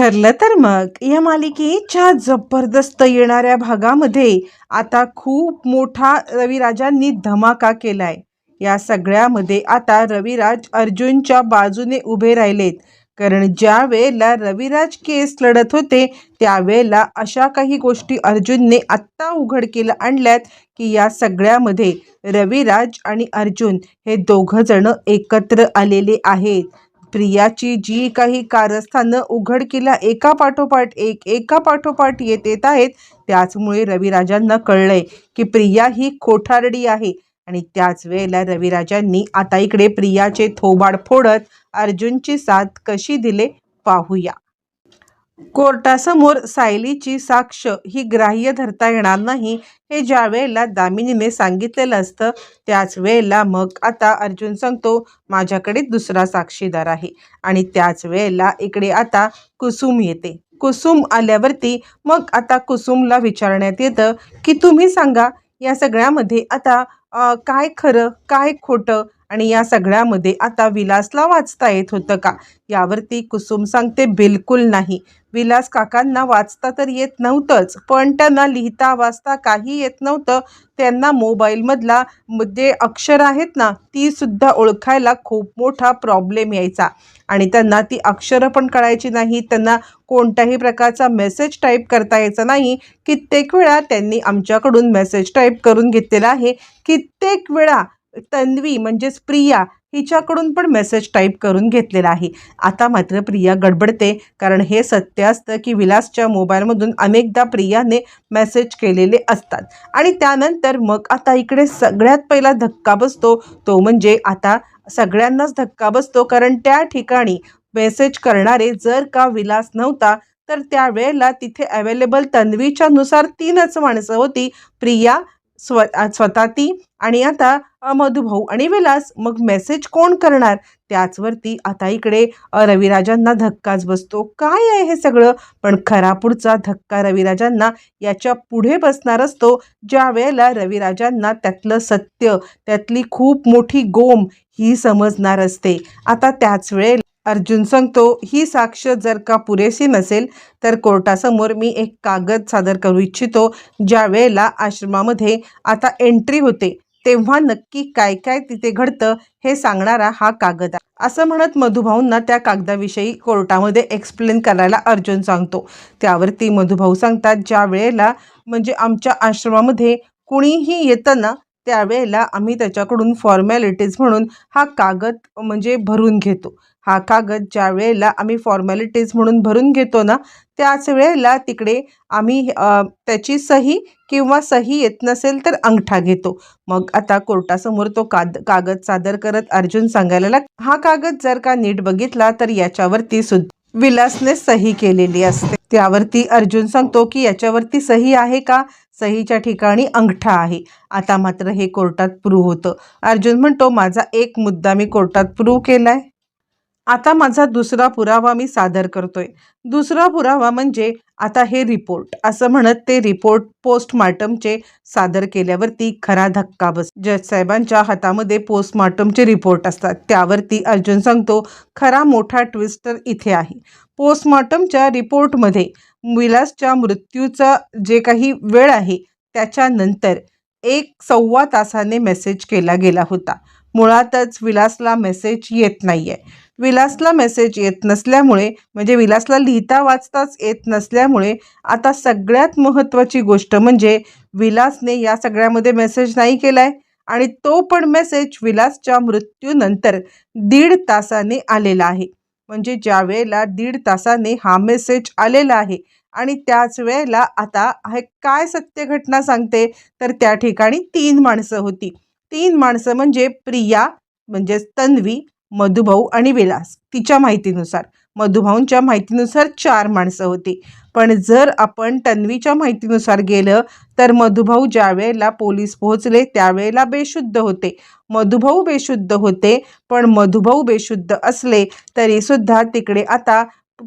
ठरलं तर मग. या मालिकेच्या जबरदस्त येणाऱ्या भागामध्ये आता खूप मोठा रविराजांनी धमाका केलाय. या सगळ्यामध्ये आता रविराज अर्जुनच्या बाजूने उभे राहिलेत. कारण ज्या वेळेला रविराज केस लढत होते त्यावेळेला अशा काही गोष्टी अर्जुनने आत्ता उघडकीला आणल्यात की या सगळ्यामध्ये रविराज आणि अर्जुन हे दोघं जण एकत्र आलेले आहेत. प्रियाची जी काही कारस्थानं उघडकीला एका पाठोपाठ एक एका पाठोपाठ येत येत आहेत त्याचमुळे रविराजांना कळलंय की प्रिया ही कोठारडी आहे. आणि त्याच वेळेला रविराजांनी आता इकडे प्रियाचे थोबाड फोडत अर्जुनची साथ कशी दिले पाहूया. कोर्टासमोर सायलीची साक्ष ही ग्राह्य धरता येणार नाही हे ज्या वेळेला दामिनीने सांगितलेलं असतं त्याच वेळेला मग आता अर्जुन सांगतो माझ्याकडे दुसरा साक्षीदार आहे. आणि त्याच वेळेला इकडे आता कुसुम येते. कुसुम आल्यावरती मग आता कुसुमला विचारण्यात येतं की तुम्ही सांगा या सगळ्यामध्ये आता काय खरं काय खोटं आणि या सगळ्यामध्ये आता विलासला वाचता येत होतं का? यावरती कुसुम सांगते बिलकुल नाही. विलास काकांना वाचता तर येत नव्हतंच पण त्यांना लिहिता वाचता काही येत नव्हतं. त्यांना मोबाईलमधला जे अक्षर आहेत ना ती सुद्धा ओळखायला खूप मोठा प्रॉब्लेम यायचा. आणि त्यांना ती अक्षरं पण कळायची नाही त्यांना कोणत्याही प्रकारचा मेसेज टाईप करता यायचा नाही. कित्येक वेळा त्यांनी आमच्याकडून मेसेज टाईप करून घेतलेला आहे. कित्येक वेळा तन्वी म्हणजेच प्रिया हिच्याकडून पण मेसेज टाईप करून घेतलेला आहे. आता मात्र प्रिया गडबडते कारण हे सत्य असतं की विलासच्या मोबाईलमधून अनेकदा प्रियाने मेसेज केलेले असतात. आणि त्यानंतर मग आता इकडे सगळ्यात पहिला धक्का बसतो तो म्हणजे आता सगळ्यांनाच धक्का बसतो कारण त्या ठिकाणी मेसेज करणारे जर का विलास नव्हता तर त्यावेळेला तिथे अवेलेबल तन्वीच्यानुसार तीनच माणसं होती प्रिया स्व स्वतः ती आणि आता मधुभाऊ आणि विलास. मग मेसेज कोण करणार? त्याचवरती आता इकडे रविराजांना धक्काच बसतो. काय आहे हे सगळं? पण खरा पुढचा धक्का रविराजांना याच्यापुढे बसणार असतो. ज्या वेळेला रविराजांना त्यातलं सत्य त्यातली खूप मोठी गोम ही समजणार असते. आता त्याच वेळेला अर्जुन सांगतो ही साक्ष जर का पुरेशी नसेल तर कोर्टासमोर मी एक कागद सादर करू इच्छितो ज्या वेळेला आश्रमामध्ये आता एंट्री होते तेव्हा नक्की काय काय तिथे घडतं हे सांगणारा हा कागद आहे. असं म्हणत मधुभाऊंना त्या कागदाविषयी कोर्टामध्ये एक्सप्लेन करायला अर्जुन सांगतो. त्यावरती मधुभाऊ सांगतात ज्या वेळेला म्हणजे आमच्या आश्रमामध्ये कुणीही येतं ना त्यावेळेला आम्ही त्याच्याकडून फॉर्मॅलिटीज म्हणून हा कागद म्हणजे भरून घेतो. हा कागद ज्या वेळेला आम्ही फॉर्मॅलिटीज म्हणून भरून घेतो ना त्याच वेळेला तिकडे आम्ही त्याची सही किंवा सही येत नसेल तर अंगठा घेतो. मग आता कोर्टासमोर तो काद कागद सादर करत अर्जुन सांगायला लाग हा कागद जर का नीट बघितला तर याच्यावरती सुद्धा विलासने सही केलेली असते. त्यावरती अर्जुन सांगतो की याच्यावरती सही आहे का? सहीच्या ठिकाणी अंगठा आहे. आता मात्र हे कोर्टात प्रूव्ह होतं. अर्जुन म्हणतो माझा एक मुद्दा मी कोर्टात प्रूव्ह केलाय. आता माझा दुसरा पुरावा मी सादर करतोय. दुसरा पुरावा म्हणजे आता हे रिपोर्ट असं म्हणत ते रिपोर्ट पोस्टमार्टमचे सादर केल्यावरती खरा धक्का बस जज साहेबांच्या हातामध्ये पोस्टमार्टमचे रिपोर्ट असतात. त्यावरती अर्जुन सांगतो खरा मोठा ट्विस्टर इथे आहे. पोस्टमार्टमच्या रिपोर्टमध्ये विलासच्या मृत्यूचा जे काही वेळ आहे त्याच्यानंतर एक सव्वा तासाने मेसेज केला गेला होता. मुळातच विलासला मेसेज येत नाही आहे विलासला मेसेज येत नसल्यामुळे म्हणजे विलासला लिहिता वाचताच येत नसल्यामुळे आता सगळ्यात महत्त्वाची गोष्ट म्हणजे विलासने या सगळ्यामध्ये मेसेज नाही केलाय. आणि तो पण मेसेज विलासच्या मृत्यूनंतर दीड तासाने आलेला आहे. म्हणजे ज्या वेळेला दीड तासाने हा मेसेज आलेला आहे आणि त्याच वेळेला आता हे काय सत्य घटना सांगते तर त्या ठिकाणी तीन माणसं होती. तीन माणसं म्हणजे प्रिया म्हणजेच तन्वी मधुभाऊ आणि विलास तिच्या माहितीनुसार. मधुभाऊंच्या माहितीनुसार चार माणसं होती. पण जर आपण तन्वीच्या माहितीनुसार गेलं तर मधुभाऊ ज्या वेळेला पोलीस पोहोचले त्यावेळेला बेशुद्ध होते. मधुभाऊ बेशुद्ध होते पण मधुभाऊ बेशुद्ध असले तरीसुद्धा तिकडे आता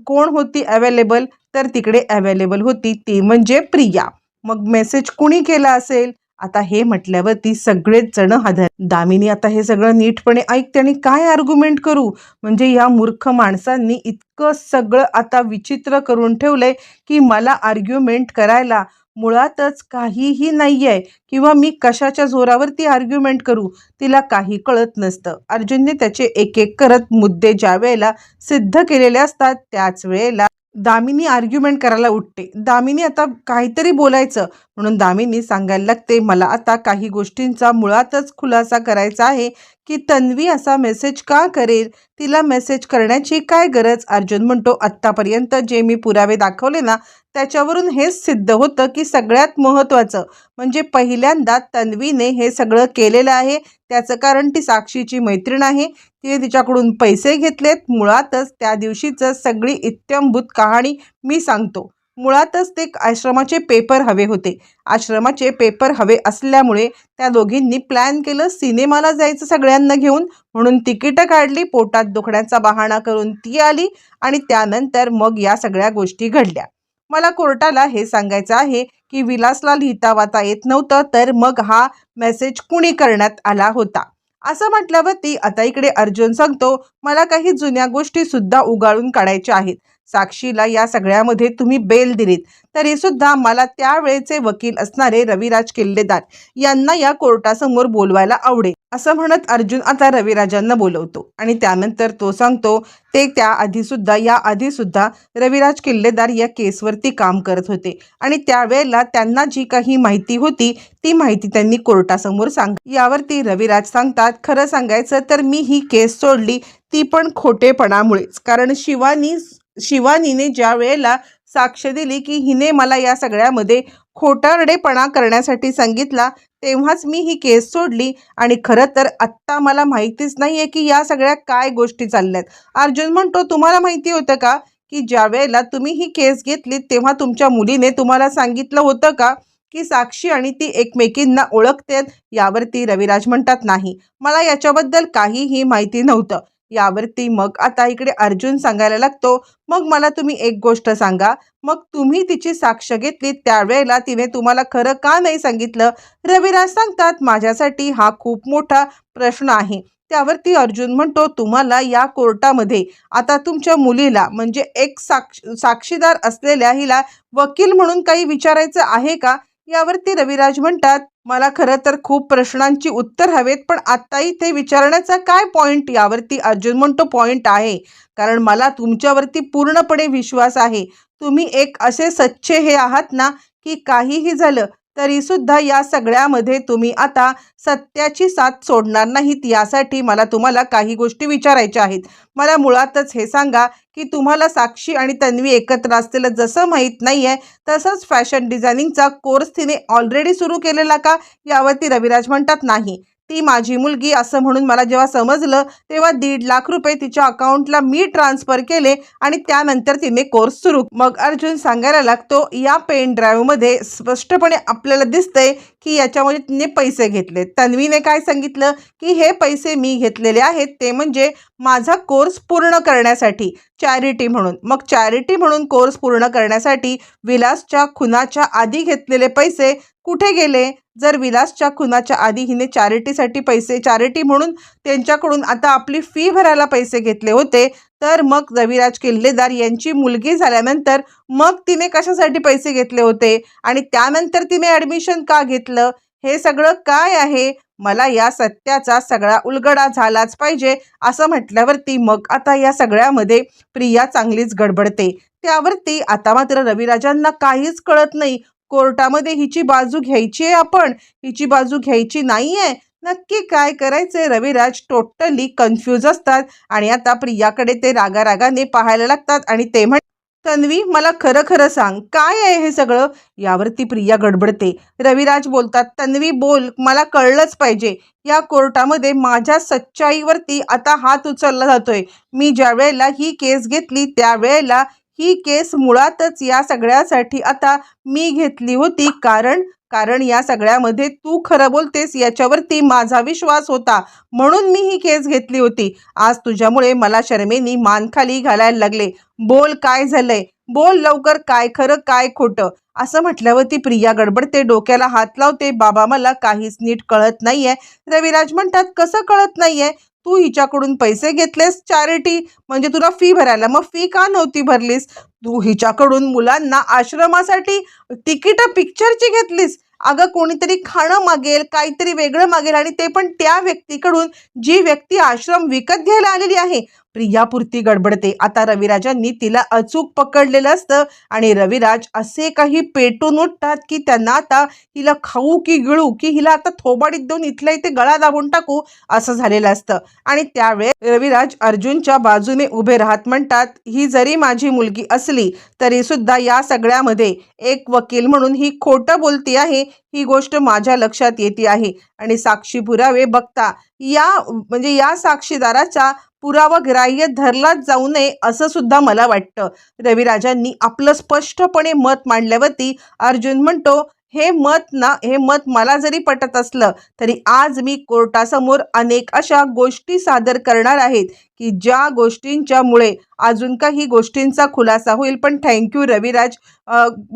कोण होती अवेलेबल तर तिकडे अवेलेबल होती ती म्हणजे प्रिया. मग मेसेज कुणी केला असेल? आता हे म्हटल्यावरती सगळेच जण हादर दामिनी आता हे सगळं नीटपणे ऐकते आणि काय आर्ग्युमेंट करू? म्हणजे या मूर्ख माणसांनी इतकं सगळं आता विचित्र करून ठेवलंय की मला आर्ग्युमेंट करायला मुळातच काहीही नाही आहे किंवा मी कशाच्या जोरावर ती आर्ग्युमेंट करू? तिला काही कळत नसतं. अर्जुनने त्याचे एक एक करत मुद्दे ज्या वेळेला सिद्ध केलेले असतात त्याच वेळेला दामिनी आर्ग्युमेंट करायला उठते. दामिनी आता काहीतरी बोलायचं. म्हणून दामिनी सांगायला लागते मला आता काही गोष्टींचा मुळातच खुलासा करायचा आहे की तन्वी असा मेसेज का करेल? तिला मेसेज करण्याची काय गरज? अर्जुन म्हणतो आत्तापर्यंत जे मी पुरावे दाखवले ना त्याच्यावरून हेच सिद्ध होतं की सगळ्यात महत्त्वाचं म्हणजे पहिल्यांदा तन्वीने हे सगळं केलेलं आहे. त्याचं कारण ती साक्षीची मैत्रीण आहे. तिने तिच्याकडून पैसे घेतलेत. मुळातच त्या दिवशीचं सगळी इत्यंभूत कहाणी मी सांगतो. मुळातच ते आश्रमाचे पेपर हवे होते. आश्रमाचे पेपर हवे असल्यामुळे त्या दोघींनी प्लॅन केलं सिनेमाला जायचं सगळ्यांना घेऊन. म्हणून तिकीटं काढली पोटात दुखण्याचा बहाणा करून ती आली आणि त्यानंतर मग या सगळ्या गोष्टी घडल्या. मला कोर्टाला हे सांगायचं आहे की विलासला लिहिता वाता येत नव्हतं तर मग हा मेसेज कुणी करण्यात आला होता? असं म्हटल्यावरती आता इकडे अर्जुन सांगतो मला काही जुन्या गोष्टी सुद्धा उगाळून काढायच्या आहेत. साक्षीला या सगळ्यामध्ये तुम्ही बेल दिलीत. तरी सुद्धा मला त्यावेळेचे वकील असणारे रविराज किल्लेदार यांना या कोर्टासमोर बोलवायला आवडेल. असं म्हणत अर्जुन आता रविराजांना बोलवतो आणि त्यानंतर तो सांगतो ते त्याआधी सुद्धा या आधी सुद्धा रविराज किल्लेदार या केसवरती काम करत होते आणि त्यावेळेला त्यांना जी काही माहिती होती ती माहिती त्यांनी कोर्टासमोर सांग यावरती रविराज सांगतात खरं सांगायचं तर मी ही केस सोडली ती पण खोटेपणामुळेच. कारण शिवानी शिवानीने ज्या वेळेला साक्ष दिली की हिने मला या सगळ्यामध्ये खोटारडेपणा करण्यासाठी सांगितला तेव्हाच मी ही केस सोडली. आणि खरं तर आत्ता मला माहितीच नाही आहे की या सगळ्या काय गोष्टी चालल्यात. अर्जुन म्हणतो तुम्हाला माहिती होतं का की ज्या वेळेला तुम्ही ही केस घेतली तेव्हा तुमच्या मुलीने तुम्हाला सांगितलं होतं का की साक्षी आणि ती एकमेकींना ओळखतेत? यावरती रविराज म्हणतात नाही. मला याच्याबद्दल काहीही माहिती नव्हतं. यावरती मग आता इकडे अर्जुन सांगायला लागतो मग मला तुम्ही एक गोष्ट सांगा. मग तुम्ही तिची साक्ष घेतली त्यावेळेला तिने तुम्हाला खरं का नाही सांगितलं? रविराज सांगतात माझ्यासाठी हा खूप मोठा प्रश्न आहे. त्यावरती अर्जुन म्हणतो तुम्हाला या कोर्टामध्ये आता तुमच्या मुलीला म्हणजे एक साक्ष साक्षीदार असलेल्या हिला वकील म्हणून काही विचारायचं आहे का? यावरती रविराज म्हणतात मला खरं तर खूप प्रश्नांची उत्तर हवेत पण आत्ताही ते विचारण्याचा काय पॉईंट यावरती अर्जुन म्हणतो पॉईंट आहे. कारण मला तुमच्यावरती पूर्णपणे विश्वास आहे. तुम्ही एक असे सच्चे हे आहात ना की काहीही झालं तरीसुद्धा या सगळ्यामध्ये तुम्ही आता सत्याची साथ सोडणार नाहीत. यासाठी मला तुम्हाला काही गोष्टी विचारायच्या आहेत. मला मुळातच हे सांगा की तुम्हाला साक्षी आणि तन्वी एकत्र असलेलं जसं माहीत नाही आहे तसंच फॅशन डिझायनिंगचा कोर्स तिने ऑलरेडी सुरू केलेला का? यावरती रविराज म्हणतात नाही. ती माझी मुलगी असं म्हणून मला जेव्हा समजलं तेव्हा दीड लाख रुपये तिच्या अकाउंटला मी ट्रान्सफर केले आणि त्यानंतर तिने कोर्स सुरू. मग अर्जुन सांगायला लागतो या पेन ड्राईव्हमध्ये स्पष्टपणे आपल्याला दिसतंय की याच्यामध्ये तिने पैसे घेतले. तन्वीने काय सांगितलं? की हे पैसे मी घेतलेले आहेत ते म्हणजे माझा कोर्स पूर्ण करण्यासाठी चॅरिटी म्हणून. मग चॅरिटी म्हणून कोर्स पूर्ण करण्यासाठी विलासच्या खुनाच्या आधी घेतलेले पैसे कुठे गेले? जर विलासच्या खुनाच्या आधी हिने चॅरिटीसाठी पैसे चॅरिटी म्हणून त्यांच्याकडून आता आपली फी भरायला पैसे घेतले होते तर मग रविराज किल्लेदार यांची मुलगी झाल्यानंतर मग तिने कशासाठी पैसे घेतले होते? आणि त्यानंतर तिने ॲडमिशन का घेतलं? हे सगळं काय आहे? मला या सत्याचा सगळा उलगडा झालाच पाहिजे असं म्हटल्यावरती मग आता या सगळ्यामध्ये प्रिया चांगलीच गडबडते. त्यावरती आता मात्र रविराजांना काहीच कळत नाही. कोर्टामध्ये हिची बाजू घ्यायची आहे आपण. हिची बाजू घ्यायची नाही आहे नक्की काय करायचे रविराज टोटली कन्फ्यूज असतात आणि आता प्रियाकडे ते रागारागाने पाहायला लागतात आणि ते म्हण तन्वी मला खरं खरं सांग काय आहे हे सगळं? यावरती प्रिया गडबडते. रविराज बोलतात तन्वी बोल मला कळलंच पाहिजे. या कोर्टामध्ये माझ्या सच्चाईवरती आता हात उचलला जातोय. मी ज्या वेळेला ही केस घेतली त्यावेळेला ही केस मुळातच या सगळ्यासाठी आता मी घेतली होती. कारण कारण या सगळ्यामध्ये तू खरं बोलतेस याच्यावरती माझा विश्वास होता. म्हणून मी ही केस घेतली होती. आज तुझ्यामुळे मला शर्मेनी मानखाली घालायला लागले. बोल काय झालंय? बोल लवकर काय खरं काय खोटं? असं म्हटल्यावर ती प्रिया गडबडते डोक्याला हात लावते. बाबा मला काहीच नीट कळत नाहीये. रविराज म्हणतात कसं कळत नाहीये? तू हिच्याकडून पैसे घेतलेस चॅरिटी म्हणजे तुला फी भरायला. मग फी का नव्हती भरलीस? तू हिच्याकडून मुलांना आश्रमासाठी तिकीट पिक्चरची घेतलीस. अगं कोणीतरी खाणं मागेल काहीतरी वेगळं मागेल आणि ते पण त्या व्यक्तीकडून जी व्यक्ती आश्रम विकत घ्यायला आलेली आहे. प्रियापुरती गडबडते. आता रविराजांनी तिला अचूक पकडलेलं असतं आणि रविराज असे काही पेटून उठतात की त्यांना आता हिला खाऊ की गिळू की हिला आता थोबाडीत देऊन इथल्या इथे गळा दाबून टाकू असं झालेलं असतं. आणि त्यावेळेस रविराज अर्जुनच्या बाजूने उभे राहत म्हणतात ही जरी माझी मुलगी असली तरी सुद्धा या सगळ्यामध्ये एक वकील म्हणून ही खोटं बोलती आहे. ही गोष्ट माझ्या लक्षात येते आहे. आणि साक्षी पुरावे बघता या म्हणजे या साक्षीदाराचा पुरावा ग्राह्य धरलाच जाऊ नये असं सुद्धा मला वाटतं. रविराजांनी आपलं स्पष्टपणे मत मांडल्यावरती अर्जुन म्हणतो हे मत ना हे मत मला जरी पटत असलं तरी आज मी कोर्टासमोर अनेक अशा गोष्टी सादर करणार आहेत की ज्या गोष्टींच्यामुळे अजून काही गोष्टींचा खुलासा होईल. पण थँक्यू रविराज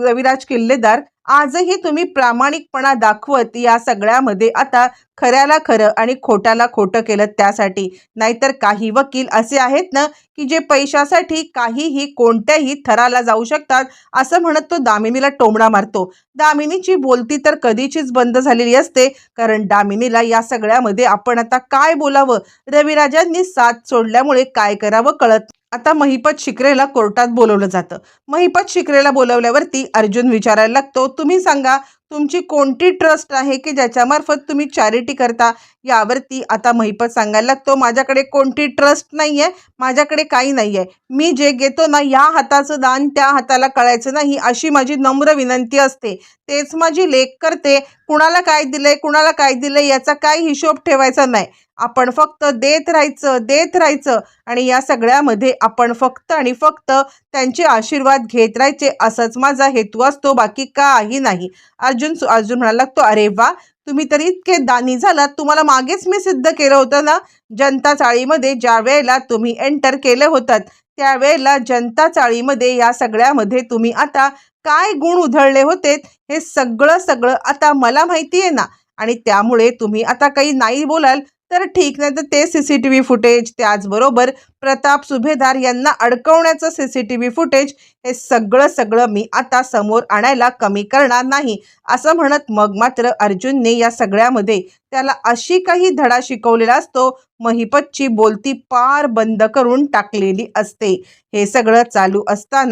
रविराज किल्लेदार. आजही तुम्ही प्रामाणिकपणा दाखवत या सगळ्यामध्ये आता खऱ्याला खरं आणि खोट्याला खोटं केलं त्यासाठी. नाहीतर काही वकील असे आहेत ना की जे पैशासाठी काहीही कोणत्याही थराला जाऊ शकतात असं म्हणत तो दामिनीला टोमणा मारतो. दामिनीची बोलती तर कधीचीच बंद झालेली असते कारण दामिनीला या सगळ्यामध्ये आपण आता काय बोलावं? रविराजांनी साथ सोडल्यामुळे काय करावं कळत आता महिपत शिकरेला कोर्टात बोलवलं जातं. महिपत शिकरेला बोलवल्यावरती अर्जुन विचारायला लागतो तुम्ही सांगा तुमची कोणती ट्रस्ट आहे की ज्याच्यामार्फत तुम्ही चॅरिटी करता? यावरती आता महिपत सांगायला लागतो. माझ्याकडे कोणती ट्रस्ट नाही आहे माझ्याकडे काही नाही आहे मी जे घेतो ना या हाताचं दान त्या हाताला कळायचं नाही अशी माझी नम्र विनंती असते. तेच माझी लेख करते. कुणाला काय दिलंय कुणाला काय दिलंय याचा काही हिशोब ठेवायचा नाही. आपण फक्त देत राहायचं देत राहायचं आणि या सगळ्यामध्ये आपण फक्त आणि फक्त त्यांचे आशीर्वाद घेत राहायचे असंच माझा हेतू असतो. बाकी काही नाही. अर्जुन अर्जुन म्हणायला लागतो अरे वा तुम्ही तरी इतके दानी झालात. तुम्हाला मागेच मी सिद्ध केलं होतं ना? जनता चाळीमध्ये ज्या वेळेला तुम्ही एंटर केलं होतात त्यावेळेला जनता चाळीमध्ये या सगळ्यामध्ये तुम्ही आता काय गुण उधळले होते? हे सगळं सगळं आता मला माहिती आहे ना? आणि त्यामुळे तुम्ही आता काही नाही बोलाल. तर ठीक नाही तर ते C C T V footage त्याचबरोबर प्रताप सुभेदार यांना अडकवण्याचं C C T V footage हे सगळं सगळं मी आता समोर आणायला कमी करणार नाही. असं म्हणत मग मात्र अर्जुनने या सगळ्यामध्ये त्याला अशी काही धडा शिकवलेला असतो महिपतची बोलती पार बंद करून टाकलेली असते. हे सगळं चालू असताना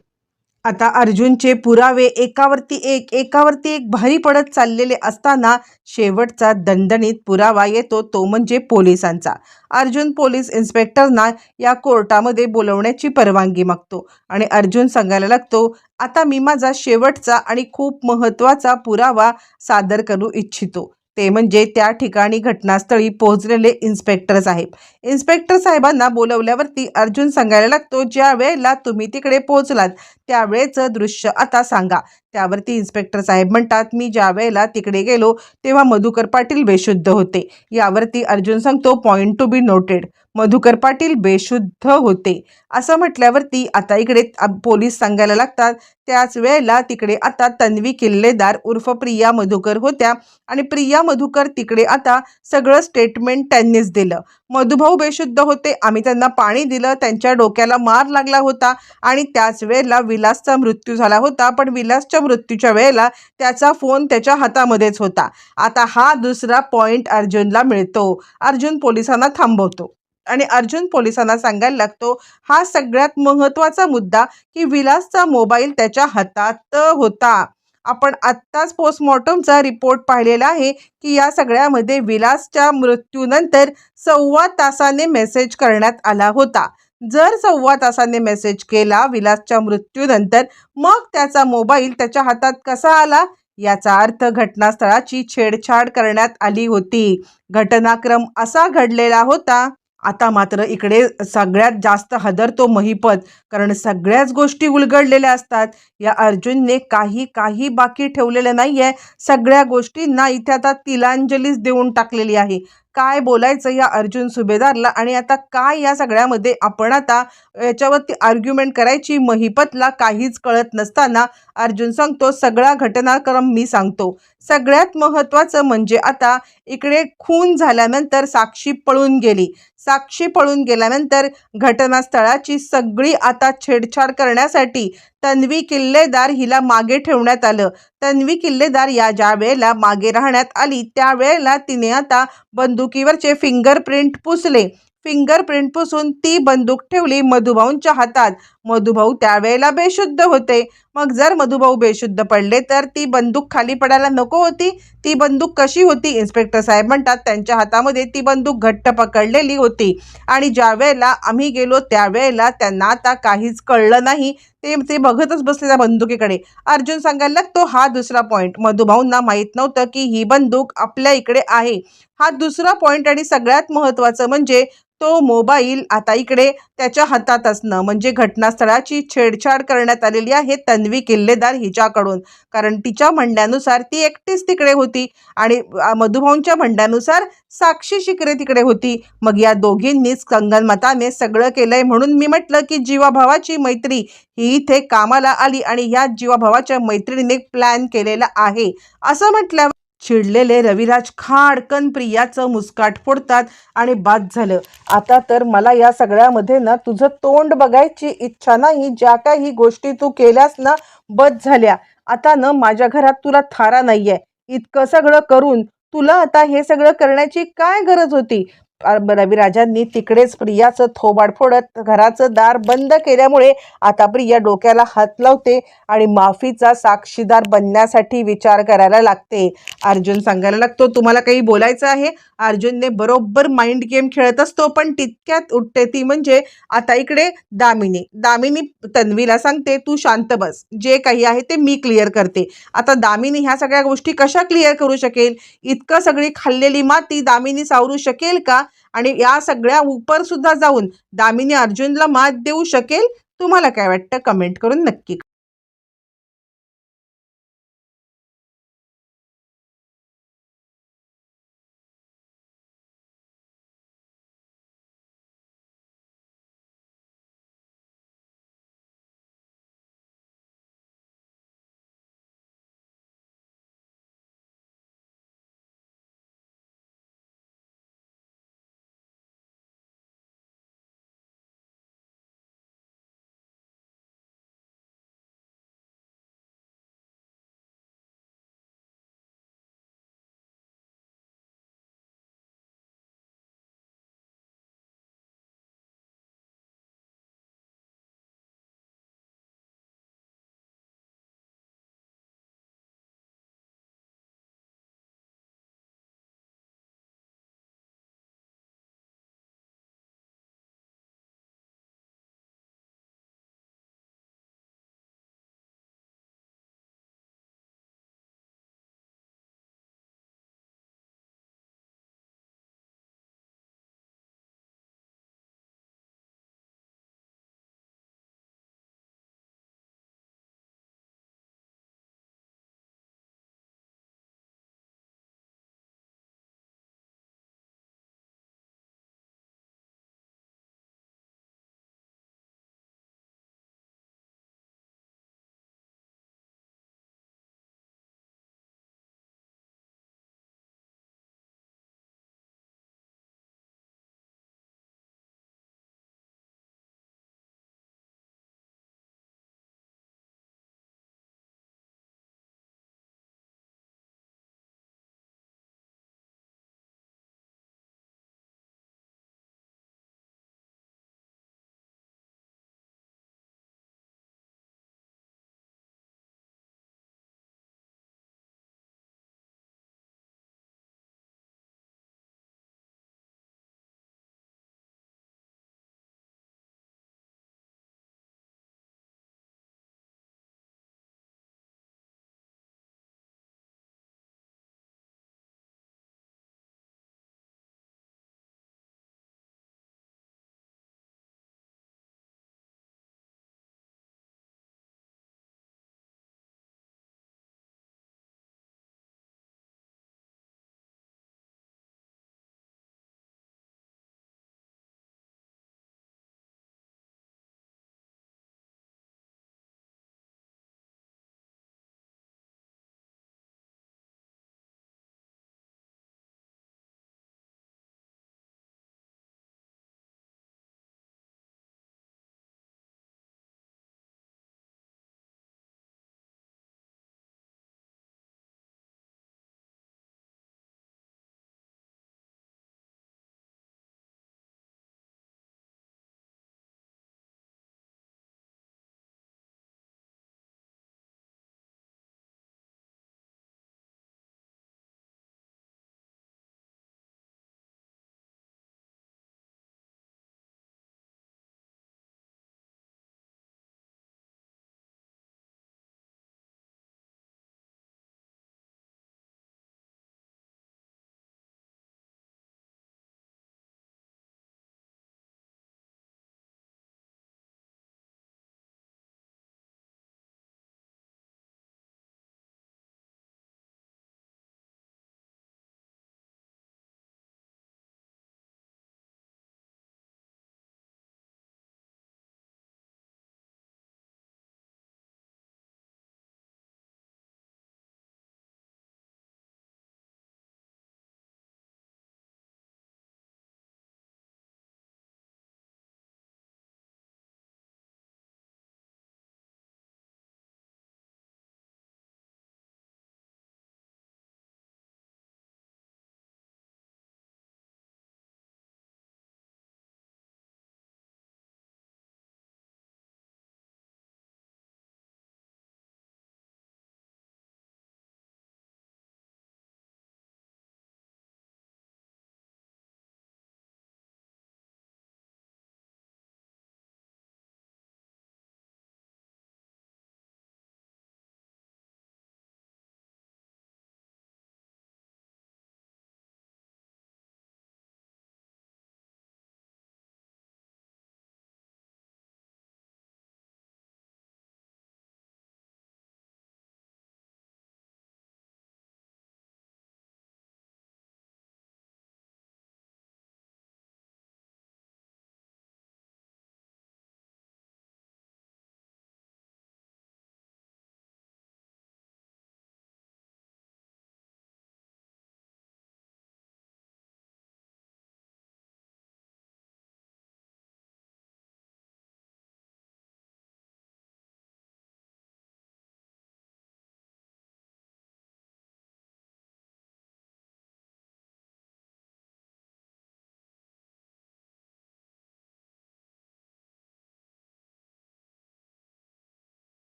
आता अर्जुनचे पुरावे एकावरती एक एकावरती एक भारी पडत चाललेले असताना शेवटचा दणदणीत पुरावा येतो तो म्हणजे पोलिसांचा. अर्जुन पोलीस इन्स्पेक्टरना या कोर्टामध्ये बोलवण्याची परवानगी मागतो आणि अर्जुन सांगायला लागतो आता मी माझा शेवटचा आणि खूप महत्त्वाचा पुरावा सादर करू इच्छितो. ते म्हणजे त्या ठिकाणी घटनास्थळी पोहोचलेले इन्स्पेक्टर साहेब इन्स्पेक्टर साहेबांना बोलवल्यावरती अर्जुन सांगायला लागतो ज्या वेळेला तुम्ही तिकडे पोहोचलात त्यावेळेचं दृश्य आता सांगा. त्यावरती इन्स्पेक्टर साहेब म्हणतात मी ज्या वेळेला तिकडे गेलो तेव्हा मधुकर पाटील बेशुद्ध होते. यावरती अर्जुन सांगतो point to be noted Madhukar Patil बेशुद्ध होते. असं म्हटल्यावरती आता इकडे पोलीस सांगायला लागतात. त्याच वेळेला तिकडे आता तन्वी किल्लेदार उर्फ प्रिया मधुकर होत्या आणि प्रिया मधुकर तिकडे आता सगळं स्टेटमेंट त्यांनीच दिलं. मधुभाऊ बेशुद्ध होते. आम्ही त्यांना पाणी दिलं. त्यांच्या डोक्याला मार लागला होता आणि त्याच वेळेला विलासचा मृत्यू झाला होता. पण विलासच्या मृत्यूच्या वेळेला त्याचा फोन त्याच्या हातामध्येच होता. आता हा दुसरा पॉईंट अर्जुनला मिळतो. अर्जुन पोलिसांना थांबवतो. आणि अर्जुन पोलिसांना सांगायला लागतो हा सगळ्यात महत्त्वाचा मुद्दा की विलासचा मोबाईल त्याच्या हातात होता. आपण आत्ताच पोस्टमॉर्टमचा रिपोर्ट पाहिलेला आहे की या सगळ्यामध्ये विलासच्या मृत्यूनंतर सव्वा तासाने मेसेज करण्यात आला होता. जर सव्वा तासाने मेसेज केला विलासच्या मृत्यूनंतर मग त्याचा मोबाईल त्याच्या हातात कसा आला? याचा अर्थ घटनास्थळाची छेडछाड करण्यात आली होती. घटनाक्रम असा घडलेला होता. आता मात्र इकडे सगळ्यात जास्त हदरतो महिपत कारण सगळ्याच गोष्टी उलगडलेल्या असतात. या अर्जुनने काही काही बाकी ठेवलेलं नाही आहे सगळ्या गोष्टींना इथे आता तिलांजलीच देऊन टाकलेली आहे. काय बोलायचं या अर्जुन सुभेदारला आणि आता काय या सगळ्यामध्ये आपण आता याच्यावरती आर्ग्युमेंट करायची महिपतला काहीच कळत नसताना अर्जुन सांगतो सगळा घटनाक्रम मी सांगतो. सगळ्यात महत्त्वाचं म्हणजे आता इकडे खून झाल्यानंतर साक्षी पळून गेली. साक्षी पळून गेल्यानंतर घटनास्थळाची सगळी आता छेडछाड करण्यासाठी तन्वी किल्लेदार हिला मागे ठेवण्यात आलं. तन्वी किल्लेदार या ज्या वेळेला मागे राहण्यात आली त्यावेळेला तिने आता बंदुकीवरचे फिंगरप्रिंट पुसले. फिंगरप्रिंट पुसून ती बंदूक ठेवली मधुभाऊंच्या हातात. मधुभाऊ त्यावेळेला बेशुद्ध होते. मग जर मधुभाऊ बेशुद्ध पडले तर ती बंदूक खाली पडायला नको होती. ती बंदूक कशी होती? इन्स्पेक्टर साहेब म्हणतात त्यांच्या हातामध्ये ती बंदूक घट्ट पकडलेली होती. आणि ज्या वेळेला आम्ही गेलो त्यावेळेला त्यांना आता काहीच कळलं नाही. ते ते बघतच बसले त्या बंदुकीकडे. अर्जुन सांगायला लागतो हा दुसरा पॉईंट मधुभाऊंना माहीत नव्हतं की ही बंदूक आपल्या इकडे आहे. हा दुसरा पॉईंट आणि सगळ्यात महत्त्वाचं म्हणजे तो मोबाईल आता इकडे त्याच्या हातात असणं म्हणजे घटनास्थळाची छेडछाड करण्यात आलेली आहे तन्वी किल्लेदार हिच्याकडून. कारण तिच्या म्हणण्यानुसार ती एकटीच तिकडे होती आणि मधुभाऊंच्या म्हणण्यानुसार साक्षी शिकरे तिकडे होती. मग या दोघींनीच कंगनमताने सगळं केलंय म्हणून मी म्हटलं की जीवाभावाची मैत्री ही इथे कामाला आली आणि ह्या जीवाभावाच्या मैत्रिणीने प्लॅन केलेला आहे. असं म्हटल्यावर चिडलेले रविराज खाडकन प्रियाचं मुस्काट फोडतात आणि बाद झालं. आता तर मला या सगळ्यामध्ये ना तुझं तोंड बघायची इच्छा नाही. ज्या काही गोष्टी तू केल्यास ना बद झाल्या. आता ना माझ्या घरात तुला थारा नाहीये. इतकं सगळं करून तुला आता हे सगळं करण्याची काय गरज होती? रविराजांनी तिकडेच प्रियाचं थोबाड फोडत घराचं दार बंद केल्यामुळे आता प्रिया डोक्याला हात लावते आणि माफीचा साक्षीदार बनण्यासाठी विचार करायला लागते. अर्जुन सांगायला लागतो तुम्हाला काही बोलायचं आहे? अर्जुनने बरोबर माइंड गेम खेळत असतो पण तितक्यात उठते ती म्हणजे आता इकडे दामिनी. दामिनी तन्वीला सांगते तू शांत बस. जे काही आहे ते मी क्लिअर करते. आता दामिनी ह्या सगळ्या गोष्टी कशा क्लिअर करू शकेल? इतकं सगळी खाल्लेली माती दामिनी सावरू शकेल का? आणि या सगळ्या उपर सुद्धा जाऊन दामिनी अर्जुनला मात देऊ शकेल? तुम्हाला काय वाटतं? कमेंट करून नक्की